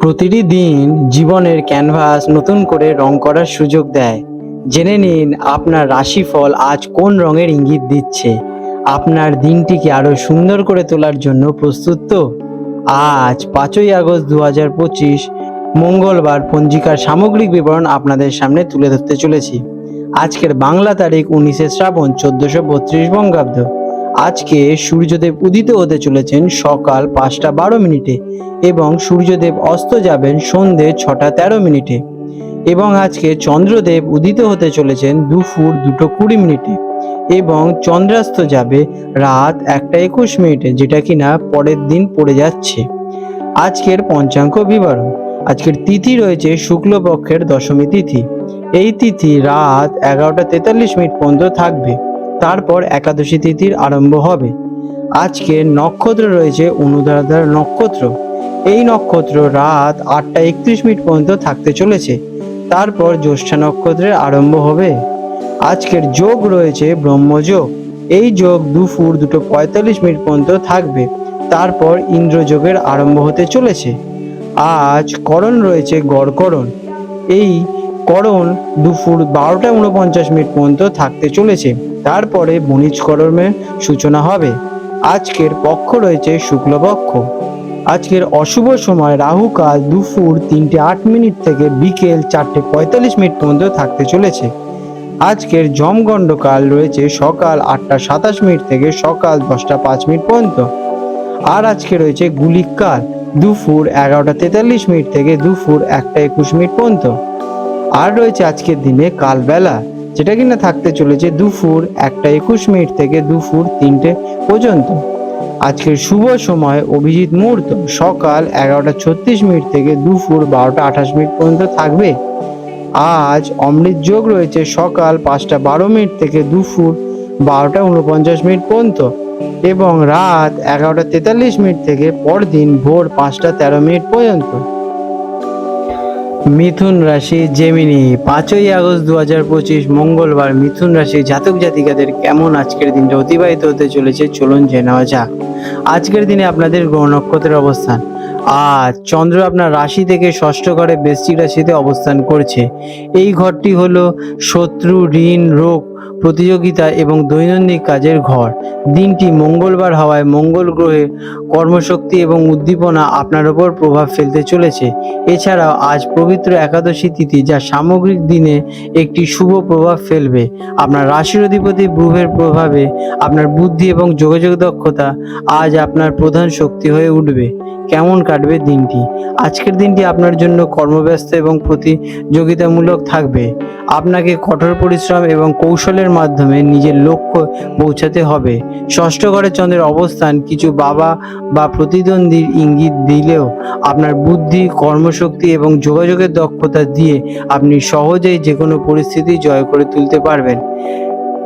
প্রতিটি দিন জীবনের ক্যানভাস নতুন করে রং করার সুযোগ দেয়। জেনে নিন আপনার রাশিফল আজ কোন রঙের ইঙ্গিত দিচ্ছে। আপনার দিনটিকে আরও সুন্দর করে তোলার জন্য প্রস্তুত তো? আজ পাঁচই আগস্ট দু হাজার পঁচিশ, মঙ্গলবার পঞ্জিকার সামগ্রিক বিবরণ আপনাদের সামনে তুলে ধরতে চলেছি। আজকের বাংলা তারিখ উনিশে শ্রাবণ চোদ্দশো বত্রিশ বঙ্গাব্দ। আজকে সূর্যদেব উদিত হতে চলেছেন সকাল পাঁচটা বারো মিনিটে এবং সূর্যদেব অস্ত যাবেন সন্ধে ছটা তেরো মিনিটে। এবং আজকে চন্দ্রদেব উদিত হতে চলেছেন দুপুর দুটো কুড়ি মিনিটে এবং চন্দ্রাস্ত যাবে রাত একটা একুশ মিনিটে, যেটা কিনা পরের দিন পড়ে যাচ্ছে। আজকের পঞ্চাঙ্গ বিবরণ। আজকের তিথি রয়েছে শুক্লপক্ষের দশমী তিথি। এই তিথি রাত এগারোটা তেতাল্লিশ মিনিট পর্যন্ত থাকবে। তারপর একাদশী তিথির আরম্ভ হবে। আজকে নক্ষত্র রয়েছে অনুদারদার নক্ষত্র। এই নক্ষত্র রাত আটটা একত্রিশ মিনিট পর্যন্ত থাকতে চলেছে। তারপর জ্যৈষ্ঠা নক্ষত্রের আরম্ভ হবে। আজকের যোগ রয়েছে ব্রহ্মযোগ এই যোগ দুপুর দুটো পঁয়তাল্লিশ মিনিট পর্যন্ত থাকবে। তারপর ইন্দ্রযোগের আরম্ভ হতে চলেছে। আজ করণ রয়েছে গড়করণ। এই করণ দুপুর বারোটা উনপঞ্চাশ মিনিট পর্যন্ত থাকতে চলেছে। তারপরে বণিজকরণের সূচনা হবে। আজকের পক্ষ রয়েছে শুক্লপক্ষ আজকের অশুভ সময় রাহুকাল দুপুর তিনটে আট মিনিট থেকে বিকেল চারটে পঁয়তাল্লিশ মিনিট পর্যন্ত থাকতে চলেছে। আজকের জমগণ্ডকাল রয়েছে সকাল আটটা সাতাশ মিনিট থেকে সকাল দশটা পাঁচ মিনিট পর্যন্ত। আর আজকে রয়েছে গুলিক কাল দুপুর এগারোটা তেতাল্লিশ মিনিট থেকে দুপুর একটা একুশ মিনিট পর্যন্ত। আর রয়েছে আজকের দিনে কালবেলা, যেটা কিনা থাকতে চলেছে দুপুর একটা একুশ মিনিট থেকে দুপুর তিনটে পর্যন্ত। আজকের শুভ সময় অভিজিৎ মুহূর্ত, সকাল এগারোটা ছত্রিশ মিনিট থেকে দুপুর বারোটা আঠাশ মিনিট পর্যন্ত থাকবে। আজ অমৃত যোগ রয়েছে সকাল পাঁচটা বারো মিনিট থেকে দুপুর বারোটা উনপঞ্চাশ মিনিট পর্যন্ত এবং রাত এগারোটা তেতাল্লিশ মিনিট থেকে পরদিন ভোর পাঁচটা তেরো মিনিট পর্যন্ত। মিথুন রাশি জেমিনি পাঁচই আগস্ট দু হাজার পঁচিশ মঙ্গলবার মিথুন রাশি জাতক জাতিকাদের কেমন আজকের দিনটা অতিবাহিত হতে চলেছে? চলুন জেনে যাক। আজকের দিনে আপনাদের গ্রহ নক্ষত্রের অবস্থান। আজ চন্দ্র আপনার রাশি থেকে ষষ্ঠ ঘরে বৃশ্চিক রাশিতে অবস্থান করছে। এই ঘরটি হলো শত্রু, ঋণ, রোগ প্রতিযোগিতা এবং দৈনন্দিন কাজের ঘর। দিনটি মঙ্গলবার হওয়ায় মঙ্গল গ্রহে কর্মশক্তি এবং উদ্দীপনা আপনার ওপর প্রভাব ফেলতে চলেছে। এছাড়াও আজ পবিত্র একাদশী তিথি যা সামগ্রিক দিনে একটি শুভ প্রভাব ফেলবে। আপনার রাশির অধিপতি গ্রহের প্রভাবে আপনার বুদ্ধি এবং যোগাযোগ দক্ষতা আজ আপনার প্রধান শক্তি হয়ে উঠবে। কেমন কাটবে দিনটি? আজকের দিনটি আপনার জন্য কর্মব্যস্ত এবং প্রতিযোগিতামূলক থাকবে। আপনাকে কঠোর পরিশ্রম এবং কৌশলের মাধ্যমে নিজের লক্ষ্য পৌঁছাতে হবে। ষষ্ঠ ঘরে চন্দ্রের অবস্থান কিছু বাবা বা প্রতিদ্বন্দ্বীর ইঙ্গিত দিলেও আপনার বুদ্ধি, কর্মশক্তি এবং যোগাযোগের দক্ষতা দিয়ে আপনি সহজেই যে কোনো পরিস্থিতি জয় করে তুলতে পারবেন।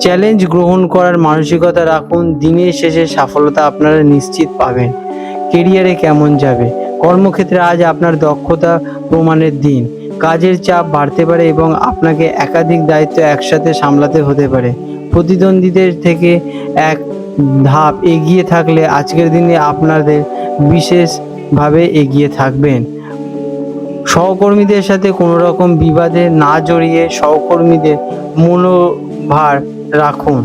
চ্যালেঞ্জ গ্রহণ করার মানসিকতা রাখুন। দিনের শেষে সফলতা আপনারা নিশ্চিত পাবেন। কেরিয়ারে কেমন যাবে? কর্মক্ষেত্রে আজ আপনার দক্ষতা প্রমাণের দিন। কাজের চাপ বাড়তে পারে এবং আপনাকে একাধিক দায়িত্ব একসাথে সামলাতে হতে পারে। প্রতিদ্বন্দ্বীদের থেকে এক ধাপ এগিয়ে থাকলে আজকের দিনে আপনাদের বিশেষভাবে এগিয়ে থাকবেন। সহকর্মীদের সাথে কোনো রকম বিবাদে না জড়িয়ে সহকর্মীদের মনোভার রাখুন।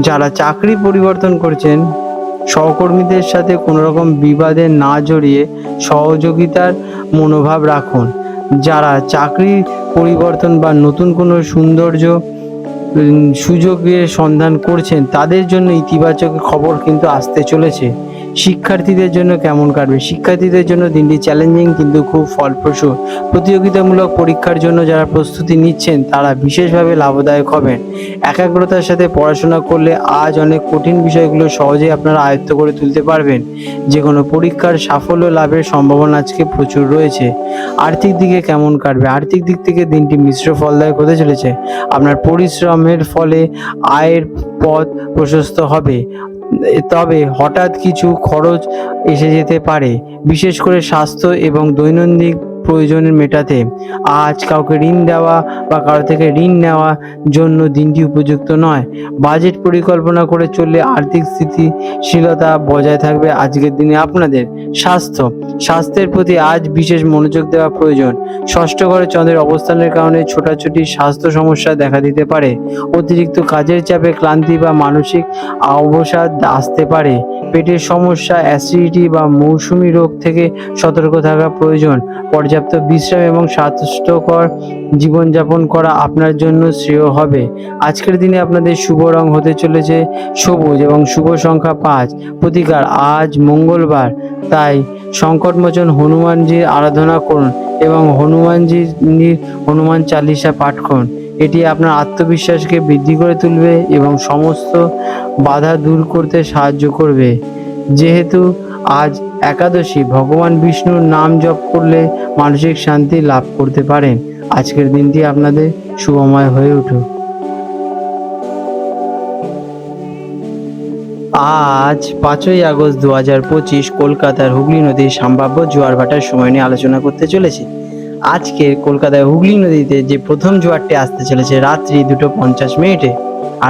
যারা চাকরি পরিবর্তন করছেন সহকর্মীদের সাথে কোনো রকম বিবাদে না জড়িয়ে সহযোগিতার মনোভাব রাখুন। যারা চাকরি পরিবর্তন বা নতুন কোনো সৌন্দর্য সুযোগের সন্ধান করছেন, তাদের জন্য ইতিবাচক খবর কিন্তু আসতে চলেছে। শিক্ষার্থীদের জন্য কেমন কাটবে? শিক্ষার্থীদের জন্য দিনটি চ্যালেঞ্জিং কিন্তু খুব ফলপ্রসূ। প্রতিযোগিতামূলক পরীক্ষার জন্য যারা প্রস্তুতি নিচ্ছেন, তারা বিশেষভাবে লাভদায়ক হবেন। একাগ্রতার সাথে পড়াশোনা করলে আজ অনেক কঠিন বিষয়গুলো সহজেই আপনারা আয়ত্ত করে তুলতে পারবেন। যে কোনো পরীক্ষার সাফল্য লাভের সম্ভাবনা আজকে প্রচুর রয়েছে। আর্থিক দিকে কেমন কাটবে? আর্থিক দিক থেকে দিনটি মিশ্র ফলদায়ক হতে চলেছে। আপনার পরিশ্রমের ফলে আয়ের পথ প্রশস্ত হবে। তবে হঠাৎ কিছু খরচ এসে যেতে পারে বিশেষ করে স্বাস্থ্য এবং দৈনন্দিন প্রয়োজন মেটাতে। আজ কাউকে ঋণ দেওয়া বা কারও থেকে ঋণ নেওয়া জন্য দিনটি উপযুক্ত নয়। বাজেট পরিকল্পনা করে চললে আর্থিক স্থিতিশীলতা বজায় থাকবে আজকের দিনে আপনাদের। স্বাস্থ্য। স্বাস্থ্যের প্রতি আজ বিশেষ মনোযোগ দেওয়া প্রয়োজন। ষষ্ঠ ঘরে চন্দ্রের অবস্থানের কারণে ছোটাছুটি স্বাস্থ্য সমস্যা দেখা দিতে পারে। অতিরিক্ত কাজের চাপে ক্লান্তি বা মানসিক অবসাদ আসতে পারে। পেটের সমস্যা অ্যাসিডিটি বা মৌসুমি রোগ থেকে সতর্ক থাকা প্রয়োজন। পর্যাপ্ত বিশ্রাম এবং স্বাস্থ্যকর জীবনযাপন করা আপনার জন্য শ্রেয় হবে। আজকের দিনে আপনাদের শুভ রং হতে চলেছে সবুজ এবং শুভ সংখ্যা পাঁচ। প্রতিকার, আজ মঙ্গলবার। তাই সংকটমোচন হনুমানজির আরাধনা করুন এবং হনুমানজির হনুমান চালিসা পাঠ করুন। এটি আপনার আত্মবিশ্বাসকে বৃদ্ধি করে তুলবে এবং সমস্ত বাধা দূর করতে সাহায্য করবে। যেহেতু আজ একাদশী, ভগবান বিষ্ণুর নাম জপ করলে মানসিক শান্তি লাভ করতে পারেন। আজকের দিনটি আপনাদের শুভময় হয়ে উঠুক। আজ পাঁচই আগস্ট দু হাজার পঁচিশ কলকাতার হুগলি নদীর সম্ভাব্য জোয়ার ভাটার সময় নিয়ে আলোচনা করতে চলেছি। আজকে কলকাতায় হুগলি নদীতে যে প্রথম জোয়ারটি আসতে চলেছে রাত্রি দুটো পঞ্চাশ মিনিটে,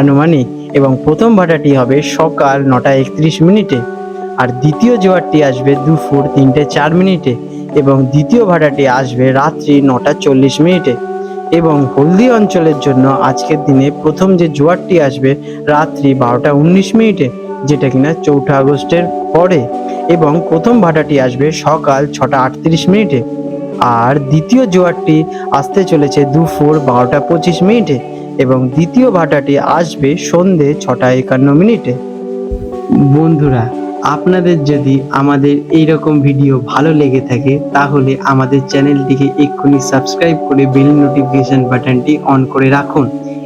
আনুমানিক, এবং প্রথম ভাটাটি হবে সকাল নটা একত্রিশ মিনিটে, আর দ্বিতীয় জোয়ারটি আসবে দুপুর তিনটে চার মিনিটে, এবং দ্বিতীয় ভাটাটি আসবে রাত্রি নটা চল্লিশ মিনিটে, এবং হলদি অঞ্চলের জন্য আজকের দিনে প্রথম যে জোয়ারটি আসবে রাত্রি বারোটা উনিশ মিনিটে, যেটা কিনা চৌঠা আগস্টের পরে, এবং প্রথম ভাটাটি আসবে সকাল ছটা আটত্রিশ মিনিটে। আর দ্বিতীয় জোয়ারটি আসতে চলেছে দুপুর বারোটা পঁচিশ মিনিটে এবং দ্বিতীয় ভাটাটি আসবে সন্ধে ছটা একান্ন মিনিটে। বন্ধুরা, আপনাদের যদি আমাদের এই রকম ভিডিও ভালো লেগে থাকে, তাহলে আমাদের চ্যানেলটিকে এক্ষুনি সাবস্ক্রাইব করে বেল নোটিফিকেশন বাটনটি অন করে রাখুন।